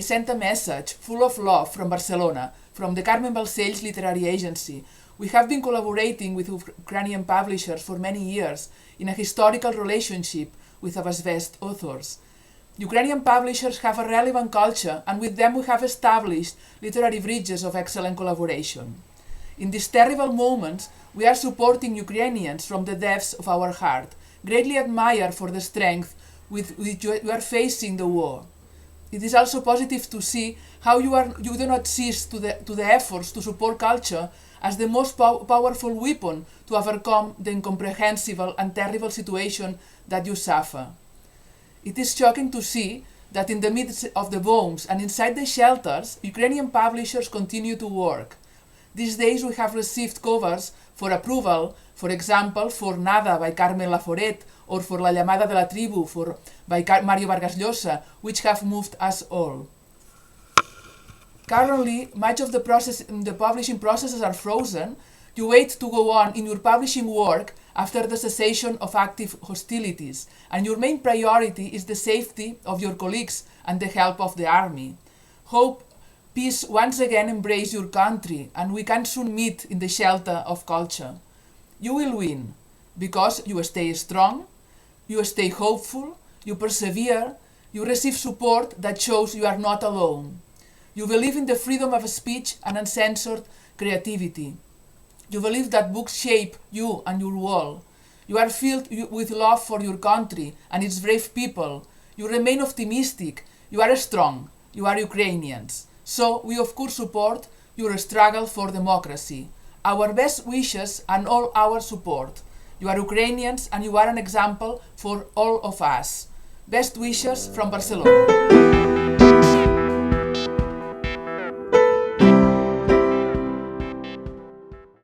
send a message full of love from Barcelona, from the Carmen Balcells Literary Agency. We have been collaborating with Ukrainian publishers for many years in a historical relationship with Abasvest authors. Ukrainian publishers have a relevant culture, and with them we have established literary bridges of excellent collaboration. In these terrible moments, we are supporting Ukrainians from the depths of our heart, greatly admired for the strength with which you are facing the war. It is also positive to see how you, are, you do not cease to the, to the efforts to support culture as the most pow powerful weapon to overcome the incomprehensible and terrible situation that you suffer. It is shocking to see that in the midst of the bombs and inside the shelters, Ukrainian publishers continue to work. These days we have received covers for approval, for example, for Nada by Carmen Laforet or for La llamada de la tribu for, by Car Mario Vargas Llosa, which have moved us all. Currently, much of the, process, the publishing processes are frozen. You wait to go on in your publishing work after the cessation of active hostilities, and your main priority is the safety of your colleagues and the help of the army. Hope peace once again embrace your country, and we can soon meet in the shelter of culture. You will win, because you stay strong, you stay hopeful, you persevere, you receive support that shows you are not alone. You believe in the freedom of speech and uncensored creativity. You believe that books shape you and your world. You are filled with love for your country and its brave people. You remain optimistic. You are strong. You are Ukrainians. So we of course support your struggle for democracy. Our best wishes and all our support. You are Ukrainians and you are an example for all of us. Best wishes from Barcelona.